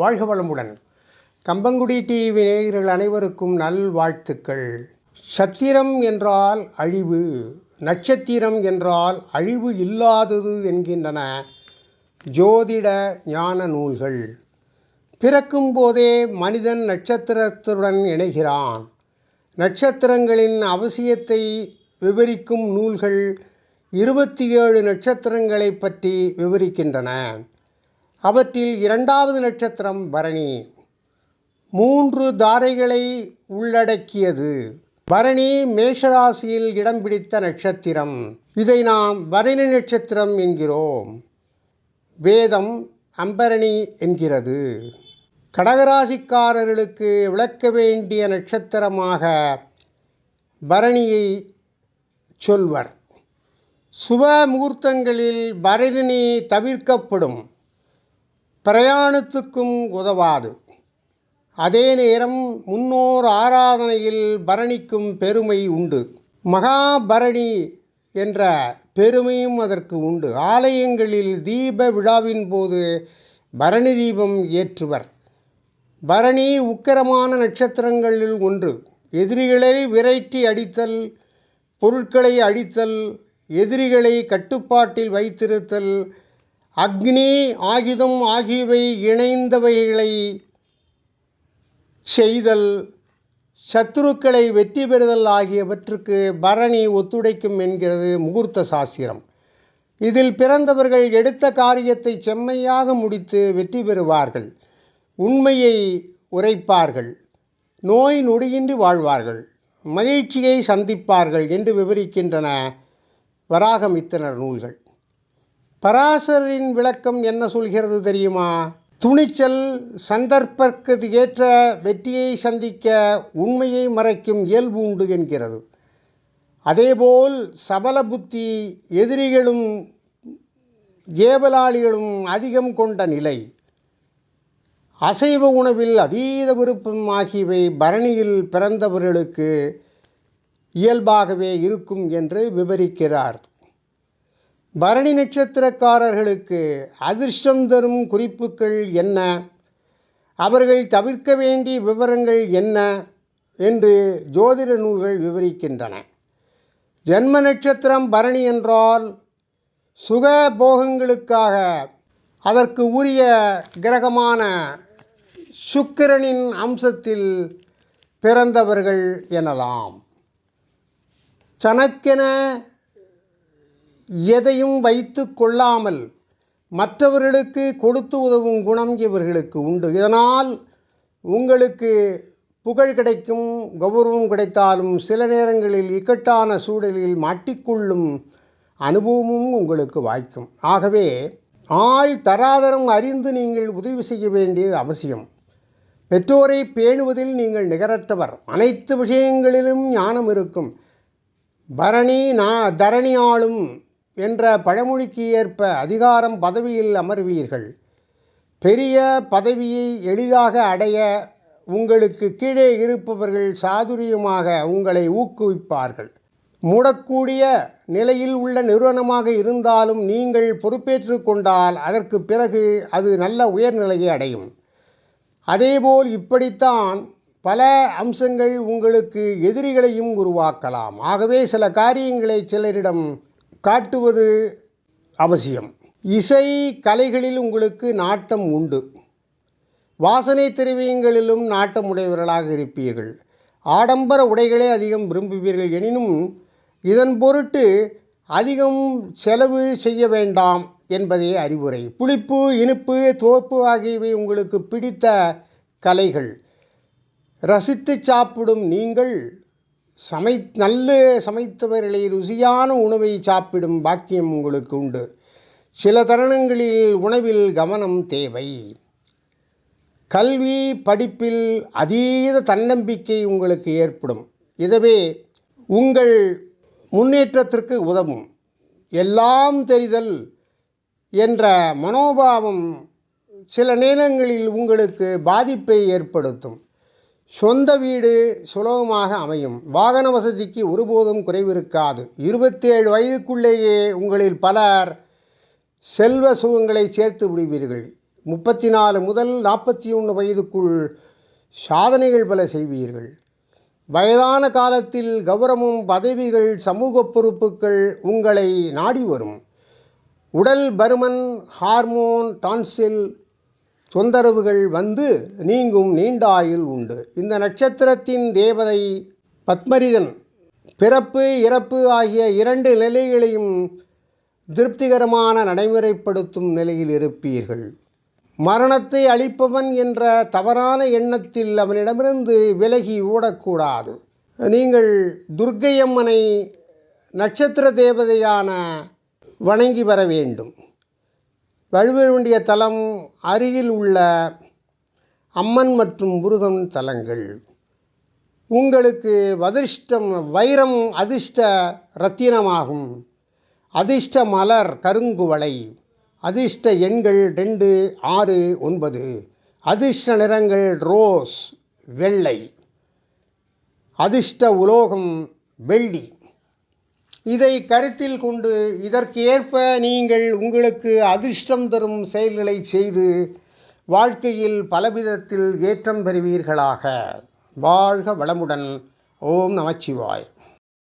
வாழ்க வளமுடன். கம்பங்குடி டிவி நேயர்கள் அனைவருக்கும் நல் வாழ்த்துக்கள். சத்திரம் என்றால் அழிவு நட்சத்திரம் என்றால் அழிவு இல்லாதது என்கின்றன ஜோதிட ஞான நூல்கள். பிறக்கும் போதே மனிதன் நட்சத்திரத்துடன் இணைகிறான். நட்சத்திரங்களின் அவசியத்தை விவரிக்கும் நூல்கள் இருபத்தி ஏழு நட்சத்திரங்களை பற்றி விவரிக்கின்றன. அவற்றில் இரண்டாவது நட்சத்திரம் பரணி. மூன்று தாரைகளை உள்ளடக்கியது. பரணி மேஷராசியில் இடம் பிடித்த நட்சத்திரம். இதை நாம் பரணி நட்சத்திரம் என்கிறோம். வேதம் அம்பரணி என்கிறது. கடகராசிக்காரர்களுக்கு விளக்க வேண்டிய நட்சத்திரமாக பரணியை சொல்வர். சுப முகூர்த்தங்களில் பரணி தவிர்க்கப்படும். பிரயாணத்துக்கும் உதவாது. அதே நேரம் முன்னோர் ஆராதனையில் பரணிக்கும் பெருமை உண்டு. மகாபரணி என்ற பெருமையும் அதற்கு உண்டு. ஆலயங்களில் தீப விழாவின் போது பரணி தீபம் ஏற்றுவர். பரணி உக்கிரமான நட்சத்திரங்களில் ஒன்று. எதிரிகளை விரட்டி அடித்தல் பொருட்களை அடித்தல் எதிரிகளை கட்டுப்பாட்டில் வைத்திருத்தல் அக்னி ஆயுதம் ஆகியவை இணைந்தவைகளை செய்தல் சத்துருக்களை வெற்றி பெறுதல் ஆகியவற்றுக்கு பரணி ஒத்துழைக்கும் என்கிறது முகூர்த்த சாஸ்திரம். இதில் பிறந்தவர்கள் எடுத்த காரியத்தை செம்மையாக முடித்து வெற்றி பெறுவார்கள். உண்மையை உரைப்பார்கள். நோய் நொடியின்றி வாழ்வார்கள். மகிழ்ச்சியை சந்திப்பார்கள் என்று விவரிக்கின்றன வராகமித்தனர் நூல்கள். பராசரின் விளக்கம் என்ன சொல்கிறது தெரியுமா? துணிச்சல் சந்தர்ப்பற்கு ஏற்ற வெற்றியை சந்திக்க உண்மையை மறைக்கும் இயல்பு உண்டு என்கிறது. அதேபோல் சபல புத்தி எதிரிகளும் ஏவலாளிகளும் அதிகம் கொண்ட நிலை. அசைவ உணவில் அதீத விருப்பம் ஆகியவை பரணியில் பிறந்தவர்களுக்கு இயல்பாகவே இருக்கும் என்று விவரிக்கிறார். பரணி நட்சத்திரக்காரர்களுக்கு அதிர்ஷ்டம் தரும் குறிப்புகள் என்ன? அவர்கள் தவிர்க்க வேண்டிய விவரங்கள் என்ன? என்று ஜோதிட நூல்கள் விவரிக்கின்றன. ஜென்ம நட்சத்திரம் பரணி என்றால் சுக போகங்களுக்காக அதற்கு உரிய கிரகமான சுக்கிரனின் அம்சத்தில் பிறந்தவர்கள் எனலாம். தனக்கென எதையும் வைத்து கொள்ளாமல் மற்றவர்களுக்கு கொடுத்து உதவும் குணம் இவர்களுக்கு உண்டு. இதனால் உங்களுக்கு புகழ் கிடைக்கும் கௌரவம் கிடைத்தாலும் சில நேரங்களில் இக்கட்டான சூழலில் மாட்டிக்கொள்ளும் அனுபவமும் உங்களுக்கு வாய்க்கும். ஆகவே ஆள் தராதரம் அறிந்து நீங்கள் உதவி செய்ய வேண்டியது அவசியம். பெற்றோரை பேணுவதில் நீங்கள் நிகரற்றவர். அனைத்து விஷயங்களிலும் ஞானம் இருக்கும். பரணி நா தரணி ஆளும் என்ற பழமொழிக்கு ஏற்ப அதிகாரம் பதவியில் அமர்வீர்கள். பெரிய பதவியை எளிதாக அடைய உங்களுக்கு கீழே இருப்பவர்கள் சாதுரியமாக உங்களை ஊக்குவிப்பார்கள். மூடக்கூடிய நிலையில் உள்ள நிறுவனமாக இருந்தாலும் நீங்கள் பொறுப்பேற்று கொண்டால் அதற்கு பிறகு அது நல்ல உயர்நிலையை அடையும். அதேபோல் இப்படித்தான் பல அம்சங்கள் உங்களுக்கு எதிரிகளையும் உருவாக்கலாம். ஆகவே சில காரியங்களை சிலரிடம் காட்டுவது அவசியம். இசை கலைகளில் உங்களுக்கு நாட்டம் உண்டு. வாசனை திரவியங்களிலும் நாட்டம் உடையவர்களாக இருப்பீர்கள். ஆடம்பர உடைகளே அதிகம் விரும்புவீர்கள் எனினும் இதன் பொருட்டு அதிகம் செலவு செய்ய வேண்டாம் என்பதே அறிவுரை. புளிப்பு இனிப்பு தோப்பு ஆகியவை உங்களுக்கு பிடித்த கலைகள். ரசித்து சாப்பிடும் நீங்கள் சமை நல்ல சமைத்தவர்களை ருசியான உணவை சாப்பிடும் பாக்கியம் உங்களுக்கு உண்டு. சில தருணங்களில் உணவில் கவனம் தேவை. கல்வி படிப்பில் அதீத தன்னம்பிக்கை உங்களுக்கு ஏற்படும். இதுவே உங்கள் முன்னேற்றத்திற்கு உதவும். எல்லாம் தெரிதல் என்ற மனோபாவம் சில நேரங்களில் உங்களுக்கு பாதிப்பை ஏற்படுத்தும். சொந்த வீடு சுலபமாக அமையும். வாகன வசதிக்கு ஒருபோதும் குறைவிருக்காது. இருபத்தேழு வயதுக்குள்ளேயே உங்களில் பலர் செல்வ சுகங்களை சேர்த்து விடுவீர்கள். முப்பத்தி நாலு முதல் நாற்பத்தி ஒன்று வயதுக்குள் சாதனைகள் பல செய்வீர்கள். வயதான காலத்தில் கௌரவம் பதவிகள் சமூக பொறுப்புகள் உங்களை நாடி வரும். உடல் பருமன் ஹார்மோன் டான்சில் தொந்தரவுகள் வந்து நீங்கும் நீண்ட உண்டு. இந்த நட்சத்திரத்தின் தேவதை பத்மரிதன் பிறப்பு இறப்பு ஆகிய இரண்டு நிலைகளையும் திருப்திகரமான நடைமுறைப்படுத்தும் நிலையில் இருப்பீர்கள். மரணத்தை அளிப்பவன் என்ற தவறான எண்ணத்தில் அவனிடமிருந்து விலகி ஓடக்கூடாது. நீங்கள் துர்க்கையம்மனை நட்சத்திர தேவதையான வணங்கி வர வேண்டும். வழிபட வேண்டிய தலம் அருகில் உள்ள அம்மன் மற்றும் முருகன் தலங்கள். உங்களுக்கு வதிர்ஷ்டம் வைரம் அதிர்ஷ்ட ரத்தினமாகும். அதிர்ஷ்ட மலர் கருங்குவளை. அதிர்ஷ்ட எண்கள் ரெண்டு ஆறு ஒன்பது. அதிர்ஷ்ட நிறங்கள் ரோஸ் வெள்ளை. அதிர்ஷ்ட உலோகம் வெள்ளி. இதை கருத்தில் கொண்டு இதற்கேற்ப நீங்கள் உங்களுக்கு அதிர்ஷ்டம் தரும் செயல்களை செய்து வாழ்க்கையில் பலவிதத்தில் ஏற்றம் பெறுவீர்களாக. வாழ்க வளமுடன். ஓம் நமச்சிவாய்.